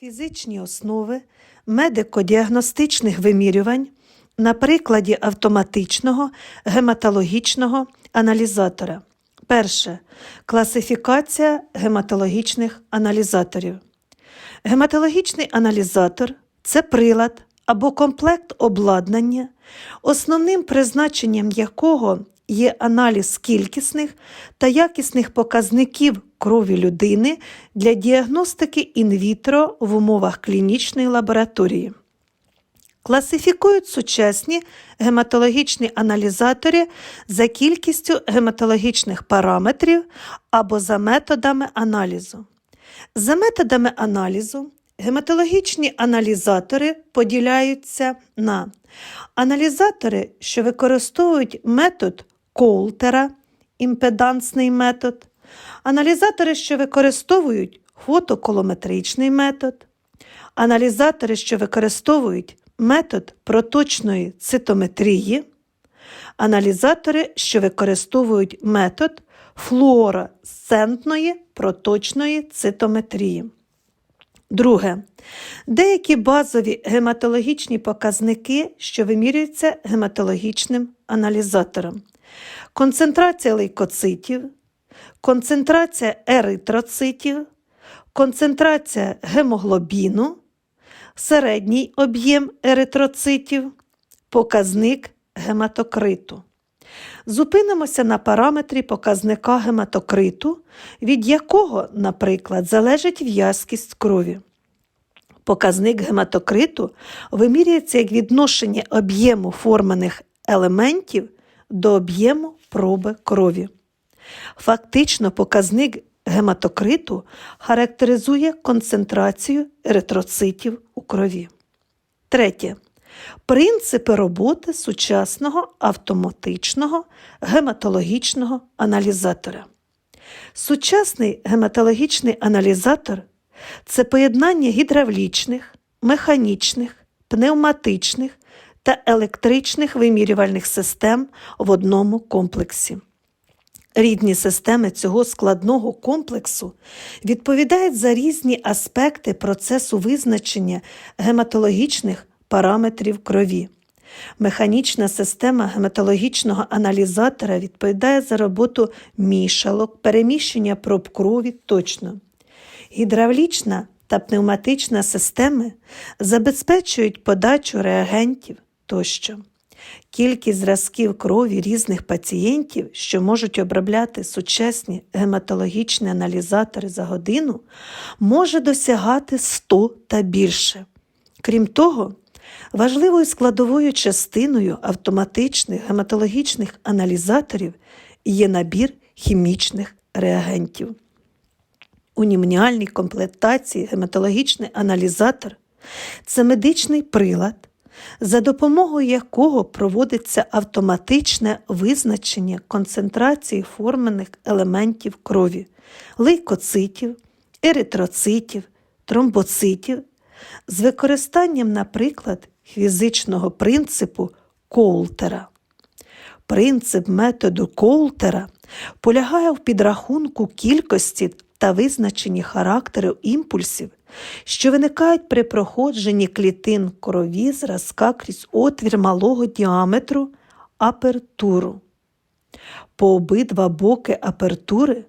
Фізичні основи медико-діагностичних вимірювань на прикладі автоматичного гематологічного аналізатора. Перше. Класифікація гематологічних аналізаторів. Гематологічний аналізатор це прилад або комплект обладнання, основним призначенням якого є аналіз кількісних та якісних показників крові людини для діагностики інвітро в умовах клінічної лабораторії. Класифікують сучасні гематологічні аналізатори за кількістю гематологічних параметрів або за методами аналізу. За методами аналізу гематологічні аналізатори поділяються на аналізатори, що використовують метод Коултера, імпедансний метод, аналізатори, що використовують фотоколометричний метод, аналізатори, що використовують метод проточної цитометрії, аналізатори, що використовують метод флуоресцентної проточної цитометрії. Друге. Деякі базові гематологічні показники, що вимірюються гематологічним аналізатором. Концентрація лейкоцитів, концентрація еритроцитів, концентрація гемоглобіну, середній об'єм еритроцитів, показник гематокриту. Зупинимося на параметрі показника гематокриту, від якого, наприклад, залежить в'язкість крові. Показник гематокриту вимірюється як відношення об'єму форманих елементів до об'єму проби крові. Фактично, показник гематокриту характеризує концентрацію еритроцитів у крові. Третє. Принципи роботи сучасного автоматичного гематологічного аналізатора. Сучасний гематологічний аналізатор це поєднання гідравлічних, механічних, пневматичних та електричних вимірювальних систем в одному комплексі. Рідні системи цього складного комплексу відповідають за різні аспекти процесу визначення гематологічних параметрів крові. Механічна система гематологічного аналізатора відповідає за роботу мішалок, переміщення проб крові точно. Гідравлічна та пневматична системи забезпечують подачу реагентів тощо. Кількість зразків крові різних пацієнтів, що можуть обробляти сучасні гематологічні аналізатори за годину, може досягати 100 та більше. Крім того, важливою складовою частиною автоматичних гематологічних аналізаторів є набір хімічних реагентів. У німніальній комплектації гематологічний аналізатор це медичний прилад, за допомогою якого проводиться автоматичне визначення концентрації формених елементів крові, лейкоцитів, еритроцитів, тромбоцитів з використанням, наприклад, фізичного принципу Коултера. Принцип методу Коултера полягає в підрахунку кількості та визначенні характеру імпульсів, що виникають при проходженні клітин крові зразка крізь отвір малого діаметру апертуру. По обидва боки апертури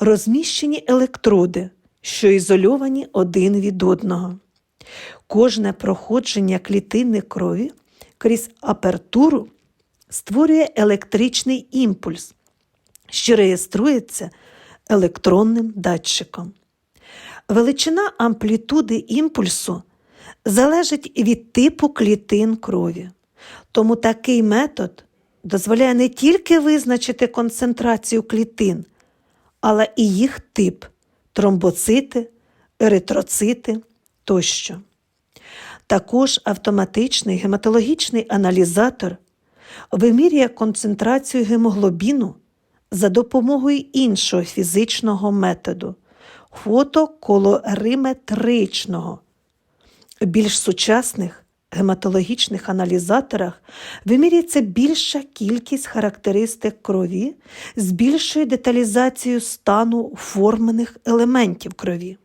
розміщені електроди, що ізольовані один від одного. Кожне проходження клітини крові крізь апертуру створює електричний імпульс, що реєструється електронним датчиком. Величина амплітуди імпульсу залежить від типу клітин крові. Тому такий метод дозволяє не тільки визначити концентрацію клітин, але і їх тип тромбоцити, еритроцити тощо. Також автоматичний гематологічний аналізатор вимірює концентрацію гемоглобіну за допомогою іншого фізичного методу фотоколориметричного. В більш сучасних гематологічних аналізаторах вимірюється більша кількість характеристик крові з більшою деталізацією стану формених елементів крові.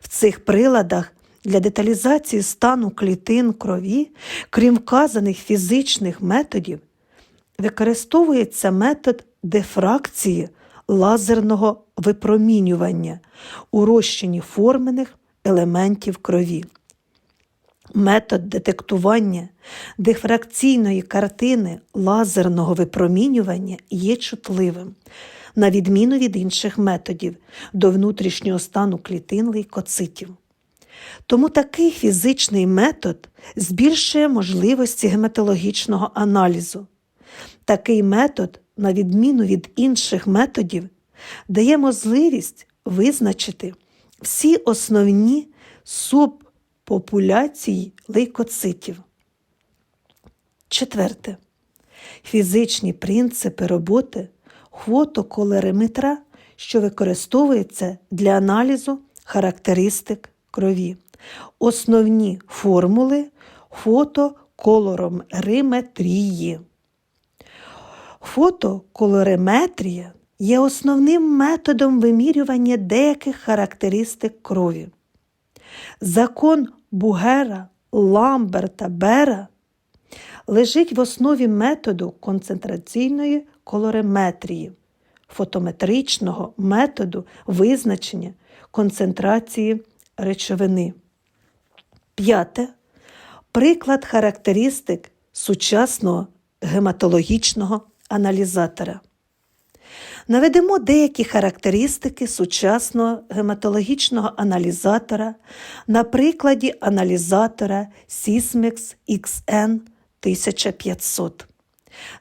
В цих приладах для деталізації стану клітин крові, крім вказаних фізичних методів, використовується метод дифракції лазерного випромінювання у розчині формених елементів крові. Метод детектування дифракційної картини лазерного випромінювання є чутливим, на відміну від інших методів до внутрішнього стану клітин лейкоцитів. Тому такий фізичний метод збільшує можливості гематологічного аналізу. Такий метод, на відміну від інших методів, дає можливість визначити всі основні субпопуляції лейкоцитів. Четверте. Фізичні принципи роботи фотоколериметра, що використовується для аналізу характеристик крові. Основні формули фотоколориметрії. Фотоколориметрія є основним методом вимірювання деяких характеристик крові. Закон Бугера, Ламберта, Бера лежить в основі методу концентраційної колориметрії, фотометричного методу визначення концентрації речовини. П'яте. Приклад характеристик сучасного гематологічного аналізатора. Наведемо деякі характеристики сучасного гематологічного аналізатора на прикладі аналізатора Sysmex XN 1500.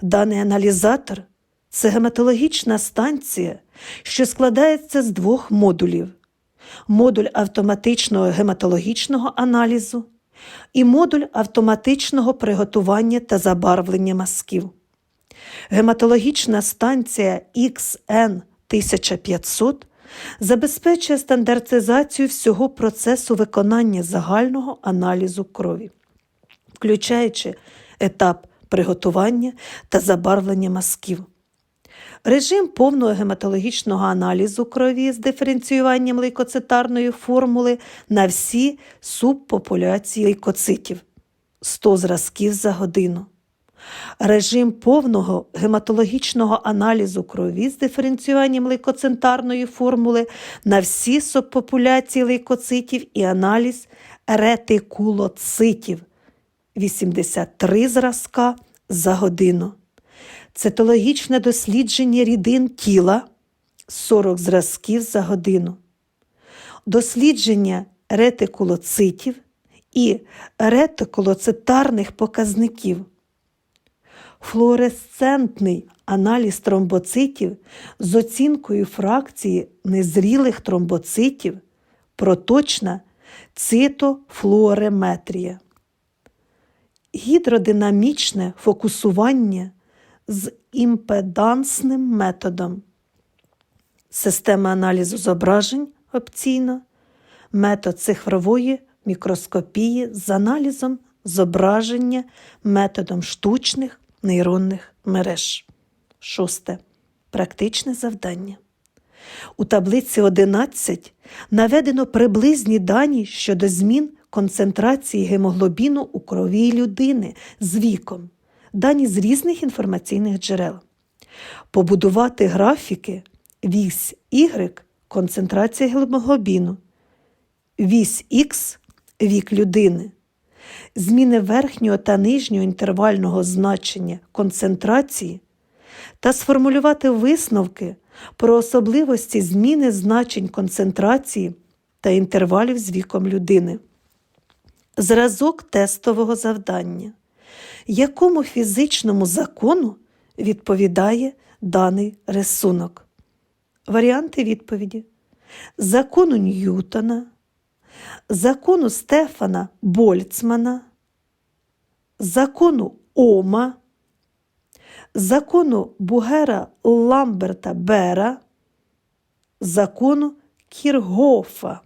Даний аналізатор це гематологічна станція, що складається з двох модулів: модуль автоматичного гематологічного аналізу і модуль автоматичного приготування та забарвлення мазків. Гематологічна станція XN 1500 забезпечує стандартизацію всього процесу виконання загального аналізу крові, включаючи етап приготування та забарвлення мазків. Режим повного гематологічного аналізу крові з диференціюванням лейкоцитарної формули на всі субпопуляції лейкоцитів 100 зразків за годину. Режим повного гематологічного аналізу крові з диференціюванням лейкоцентарної формули на всі субпопуляції лейкоцитів і аналіз ретикулоцитів 83 зразка за годину. Цитологічне дослідження рідин тіла 40 зразків за годину. Дослідження ретикулоцитів і ретикулоцитарних показників. Флуоресцентний аналіз тромбоцитів з оцінкою фракції незрілих тромбоцитів, проточна цитофлуореметрія. Гідродинамічне фокусування з імпедансним методом, система аналізу зображень опційно, метод цифрової мікроскопії з аналізом зображення методом штучних нейронних мереж. Шосте. Практичне завдання. У таблиці 11 наведено приблизні дані щодо змін концентрації гемоглобіну у крові людини з віком, дані з різних інформаційних джерел. Побудувати графіки вісь Y концентрація гемоглобіну, вісь Х вік людини, зміни верхнього та нижнього інтервального значення концентрації та сформулювати висновки про особливості зміни значень концентрації та інтервалів з віком людини. Зразок тестового завдання. Якому фізичному закону відповідає даний рисунок? Варіанти відповіді: закону Ньютона, закону Стефана Больцмана, закону Ома, закону Бугера Ламберта Бера, закону Кіргофа.